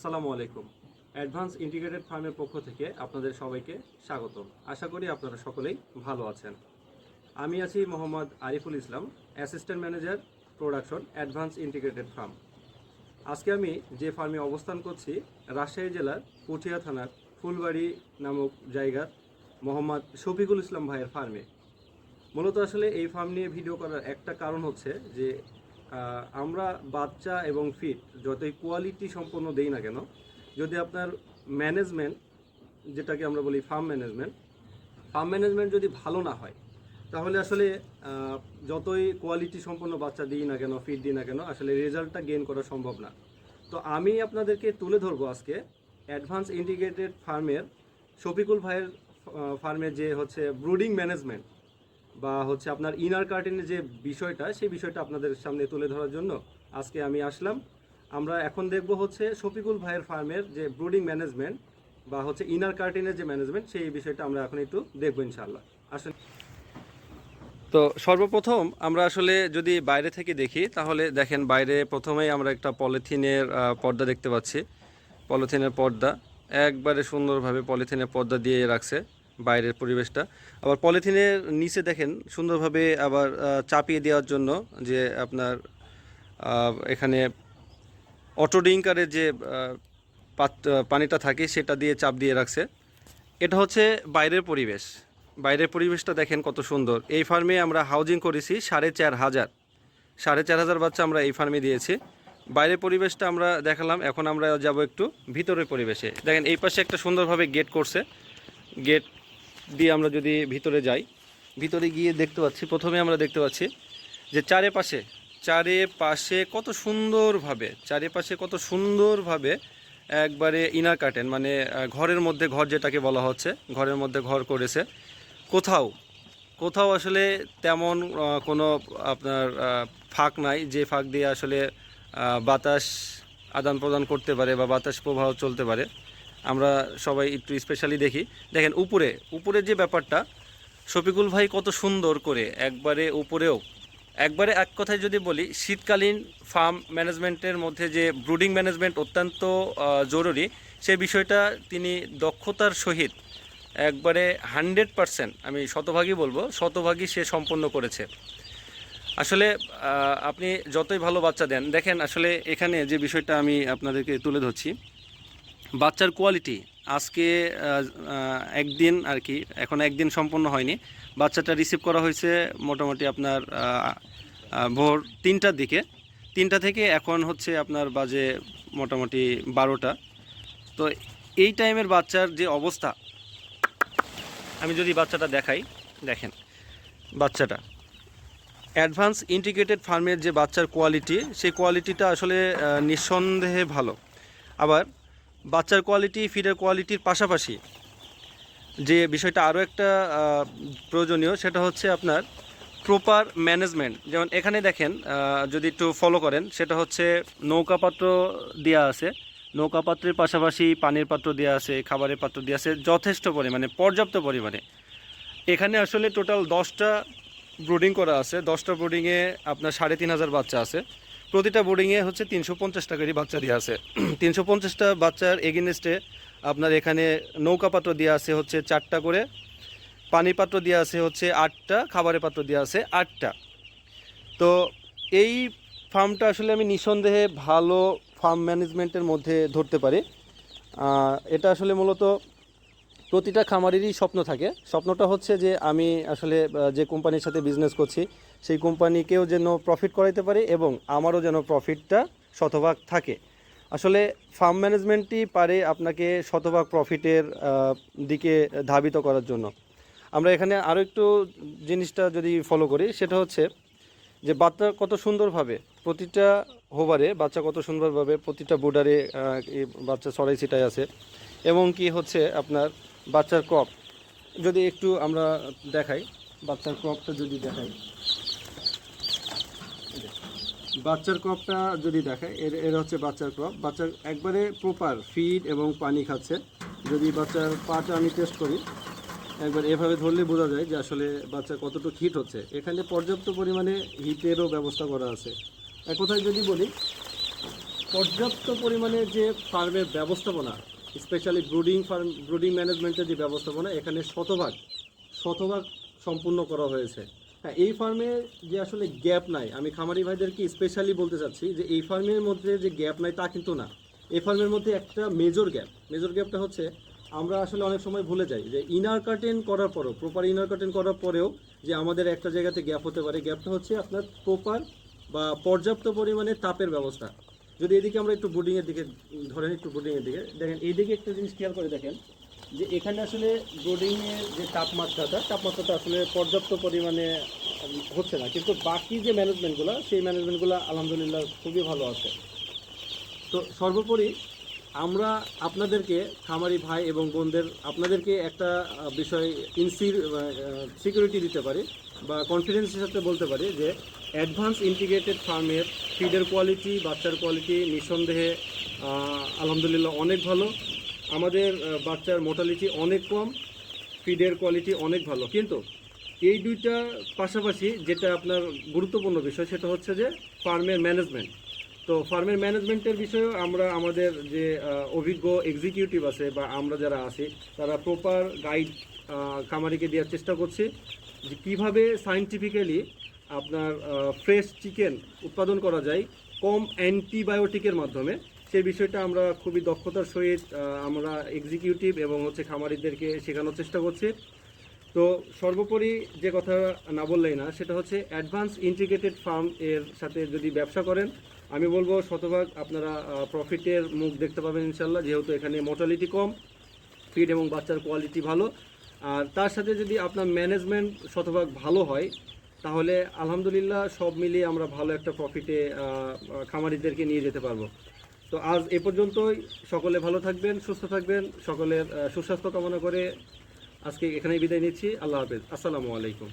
আসসালামু আলাইকুম। Advance integrated ফার্মের পক্ষ থেকে আপনাদের সবাইকে স্বাগত আশা করি আপনারা সকলেই ভালো আছেন। আমি আছি Mohammad Ariful Islam, assistant manager, production, advance integrated farm. আজকে আমি যে ফার্মে অবস্থান করছি, রাজশাহী জেলার পুঠিয়া থানার ফুলবাড়ি নামক জায়গার মোহাম্মদ শফিকুল ইসলাম ভাইয়ের ফার্মে। মূলত আসলে এই ফার্ম নিয়ে ভিডিও করার একটা কারণ হচ্ছে যে আমরা বাচ্চা এবং ফিট যতই কোয়ালিটি সম্পন্ন দেই না কেন, যদি আপনার ম্যানেজমেন্ট যেটাকে আমরা বলি ফার্ম ম্যানেজমেন্ট ফার্ম ম্যানেজমেন্ট যদি ভালো না হয়, তাহলে আসলে যতই কোয়ালিটি সম্পন্ন বাচ্চা দিই না কেন ফিট দিই না কেন, আসলে রেজাল্টটা গেইন করা সম্ভব না। তো আমি আপনাদেরকে তুলে ধরবো আজকে অ্যাডভান্স ইন্টিগ্রেটেড ফার্মের শফিকুল ভাইয়ের ফার্মের যে হচ্ছে ব্রুডিং ম্যানেজমেন্ট বা হচ্ছে আপনার ইনার কার্টেনের যে বিষয়টা, সেই বিষয়টা আপনাদের সামনে তুলে ধরার জন্য আজকে আমি আসলাম। আমরা এখন দেখব হচ্ছে শফিকুল ভাইয়ের ফার্মের যে ব্রুডিং ম্যানেজমেন্ট বা হচ্ছে ইনার কার্টেনের যে ম্যানেজমেন্ট সেই বিষয়টা আমরা এখন একটু দেখব ইনশাল্লাহ আসেন। তো সর্বপ্রথম আমরা আসলে যদি বাইরে থেকে দেখি, তাহলে দেখেন বাইরে প্রথমেই আমরা একটা পলিথিনের পর্দা দেখতে পাচ্ছি। পলিথিনের পর্দা, একবারে সুন্দরভাবে পলিথিনের পর্দা দিয়ে রাখছে। বাইরের পরিবেশটা। আবার পলিথিনের নিচে দেখেন, সুন্দরভাবে আবার চাপিয়ে দেওয়ার জন্য যে আপনার এখানে অটো ড্রিঙ্কারের যে পানিটা থাকে সেটা দিয়ে চাপ দিয়ে রাখছে। এটা হচ্ছে বাইরের পরিবেশ। বাইরের পরিবেশটা দেখেন কত সুন্দর। এই ফার্মে আমরা হাউজিং করেছি সাড়ে চার হাজার। সাড়ে চার হাজার বাচ্চা আমরা এই ফার্মে দিয়েছি। বাইরের পরিবেশটা আমরা দেখালাম, এখন আমরা যাব একটু ভিতরের পরিবেশে। দেখেন এই পাশে একটা সুন্দরভাবে গেট করছে। গেট দিয়ে আমরা যদি ভিতরে যাই, ভিতরে গিয়ে দেখতে পাচ্ছি, প্রথমে আমরা দেখতে পাচ্ছি যে চারিপাশে চারিপাশে কত সুন্দরভাবে, চারিপাশে কত সুন্দরভাবে একবারে ইনার কাটেন মানে ঘরের মধ্যে ঘর যেটাকে বলা হচ্ছে, ঘরের মধ্যে ঘর করেছে। কোথাও কোথাও আসলে তেমন কোনো আপনার ফাঁক নাই, যে ফাঁক দিয়ে আসলে বাতাস আদান প্রদান করতে পারে বা বাতাস প্রবাহ চলতে পারে। আমরা সবাই একটু স্পেশালি দেখি। দেখেন, উপরে উপরের যে ব্যাপারটা, শফিকুল ভাই কত সুন্দর করে একবারে উপরেও, একবারে এক কথায় যদি বলি, শীতকালীন ফার্ম ম্যানেজমেন্টের মধ্যে যে ব্রুডিং ম্যানেজমেন্ট অত্যন্ত জরুরি সেই বিষয়টা তিনি দক্ষতার সহিত একবারে হান্ড্রেড পারসেন্ট, আমি শতভাগই বলব, শতভাগই সে সম্পন্ন করেছে। আসলে আপনি যতই ভালো বাচ্চা দেন, দেখেন আসলে এখানে যে বিষয়টা আমি আপনাদেরকে তুলে ধরছি বাচ্চার কোয়ালিটি আজকে একদিন আর কি, এখন একদিন সম্পন্ন হয়নি। বাচ্চাটা রিসিভ করা হয়েছে মোটামুটি আপনার ভোর তিনটার দিকে। তিনটা থেকে এখন হচ্ছে আপনার বাজে মোটামুটি বারোটা। তো এই টাইমের বাচ্চার যে অবস্থা, আমি যদি বাচ্চাটা দেখাই, দেখেন বাচ্চাটা। অ্যাডভান্স ইন্টিগ্রেটেড ফার্মের যে বাচ্চার কোয়ালিটি সেই কোয়ালিটিটা আসলে নিঃসন্দেহে ভালো। আবার বাচ্চার কোয়ালিটি ফিডের কোয়ালিটির পাশাপাশি যে বিষয়টা আরও একটা প্রয়োজনীয় সেটা হচ্ছে আপনার প্রপার ম্যানেজমেন্ট যেমন এখানে দেখেন যদি একটু ফলো করেন, সেটা হচ্ছে নৌকা পাত্র দেওয়া আছে। নৌকা পাত্রের পাশাপাশি পানির পাত্র দেওয়া আছে, খাবারের পাত্র দেওয়া আছে, যথেষ্ট পরিমাণে, পর্যাপ্ত পরিমাণে। এখানে আসলে টোটাল দশটা ব্রুডিং করা আছে। দশটা ব্রুডিংয়ে আপনার সাড়ে তিন হাজার বাচ্চা আছে। প্রতিটা বোর্ডিংয়ে হচ্ছে তিনশো পঞ্চাশ টাকারই বাচ্চা দিয়ে আছে। তিনশো পঞ্চাশটা বাচ্চার এগেনস্টে আপনার এখানে নৌকা পাত্র দিয়ে আছে হচ্ছে চারটা করে পানির পাত্র দিয়ে আছে হচ্ছে আটটা, খাবারের পাত্র দিয়ে আছে আটটা। তো এই ফার্মটা আসলে আমি নিঃসন্দেহে ভালো ফার্ম ম্যানেজমেন্টের মধ্যে ধরতে পারি। এটা আসলে মূলত প্রতিটা খামারেরই স্বপ্ন থাকে। স্বপ্নটা হচ্ছে যে আমি আসলে যে কোম্পানির সাথে বিজনেস করছি, সেই কোম্পানিকেও যেন প্রফিট করাইতে পারি এবং আমারও যেন প্রফিটটা শতভাগ থাকে। আসলে ফার্ম ম্যানেজমেন্টই পারে আপনাকে শতভাগ প্রফিটের দিকে ধাবিত করার জন্য। আমরা এখানে আরও একটু জিনিসটা যদি ফলো করি, সেটা হচ্ছে যে বাচ্চা কত সুন্দরভাবে প্রতিটা হোবারে, বাচ্চা কত সুন্দরভাবে প্রতিটা বোর্ডারে বাচ্চা ছড়াই ছিটাই আছে। এবং কি হচ্ছে আপনার বাচ্চার ক্রপ যদি একটু আমরা দেখাই, বাচ্চার ক্রপটা যদি দেখাই। বাচ্চার ক্রপটা যদি দেখায় এর এর হচ্ছে বাচ্চার ক্রপ বাচ্চার একবারে প্রপার ফিড এবং পানি খাচ্ছে। যদি বাচ্চার পাটা আমি টেস্ট করি, একবার এভাবে ধরলে বোঝা যায় যে আসলে বাচ্চা কতটুকু হিট হচ্ছে। এখানে পর্যাপ্ত পরিমাণে হিটেরও ব্যবস্থা করা আছে। এক কথায় যদি বলি, পর্যাপ্ত পরিমাণে যে ফার্মের ব্যবস্থাপনা স্পেশালি ব্রুডিং ফার্ম, ব্রুডিং ম্যানেজমেন্টের যে ব্যবস্থাপনা, এখানে শতভাগ শতভাগ সম্পূর্ণ করা হয়েছে। হ্যাঁ এই ফার্মে যে আসলে গ্যাপ নাই, আমি খামারি ভাইদেরকে স্পেশালি বলতে চাচ্ছি যে এই ফার্মের মধ্যে যে গ্যাপ নাই তা কিন্তু না। এই ফার্মের মধ্যে একটা মেজর গ্যাপ, মেজর গ্যাপটা হচ্ছে আমরা আসলে অনেক সময় ভুলে যাই যে ইনার কার্টেন করার পরেও প্রপার ইনার কার্টেন করার পরেও যে আমাদের একটা জায়গাতে গ্যাপ হতে পারে। গ্যাপটা হচ্ছে আপনার প্রপার বা পর্যাপ্ত পরিমাণে তাপের ব্যবস্থা। যদি এদিকে আমরা একটু বোর্ডিংয়ের দিকে ধরেন একটু বোর্ডিংয়ের দিকে, দেখেন এইদিকে একটা জিনিস খেয়াল করে দেখেন, যে এখানে আসলে বোর্ডিংয়ের যে তাপমাত্রাটা তাপমাত্রাটা আসলে পর্যাপ্ত পরিমাণে হচ্ছে না। কিন্তু বাকি যে ম্যানেজমেন্টগুলো সেই ম্যানেজমেন্টগুলো আলহামদুলিল্লাহ খুবই ভালো আছে। তো সর্বোপরি আমরা আপনাদেরকে, খামারি ভাই এবং বোনদের, আপনাদেরকে একটা বিষয় ইনসির সিকিউরিটি দিতে পারি। বা কনফিডেন্সের সাথে বলতে পারি যে অ্যাডভান্স ইন্টিগ্রেটেড ফার্মের ফিডের কোয়ালিটি বাচ্চার কোয়ালিটি নিঃসন্দেহে আলহামদুলিল্লাহ অনেক ভালো। আমাদের বাচ্চার মোটালিটি অনেক কম ফিডের কোয়ালিটি অনেক ভালো। কিন্তু এই দুইটা পাশাপাশি যেটা আপনার গুরুত্বপূর্ণ বিষয়, সেটা হচ্ছে যে ফার্মের ম্যানেজমেন্ট তো ফার্মের ম্যানেজমেন্টের বিষয়েও আমরা আমাদের যে অভিজ্ঞ এক্সিকিউটিভ আছে বা আমরা যারা আছি, তারা প্রপার গাইড খামারিকে দেওয়ার চেষ্টা করছি যে কীভাবে সাইন্টিফিক্যালি আপনার ফ্রেশ চিকেন উৎপাদন করা যায় কম অ্যান্টিবায়োটিকের মাধ্যমে। সেই বিষয়টা আমরা খুবই দক্ষতার সহিত আমরা এক্সিকিউটিভ এবং হচ্ছে খামারিদেরকে শেখানোর চেষ্টা করছি। তো সর্বোপরি যে কথা না বললেই না, সেটা হচ্ছে অ্যাডভান্স ইন্টিগ্রেটেড ফার্ম এর সাথে যদি ব্যবসা করেন আমি বলব শতভাগ আপনারা প্রফিটের মুখ দেখতে পাবেন ইনশাল্লাহ যেহেতু এখানে মোটালিটি কম ফিড এবং বাচ্চার কোয়ালিটি ভালো। আর তার সাথে যদি আপনার ম্যানেজমেন্ট শতভাগ ভালো হয়, তাহলে আলহামদুলিল্লাহ সব মিলিয়ে আমরা ভালো একটা প্রফিটে খামারিদেরকে নিয়ে যেতে পারব। তো আজ এ পর্যন্তই, সকলে ভালো থাকবেন, সুস্থ থাকবেন, সকলের সুস্বাস্থ্য কামনা করে আজকে এখানেই বিদায় নিচ্ছি, আল্লাহ হাফেজ, আসসালামু আলাইকুম।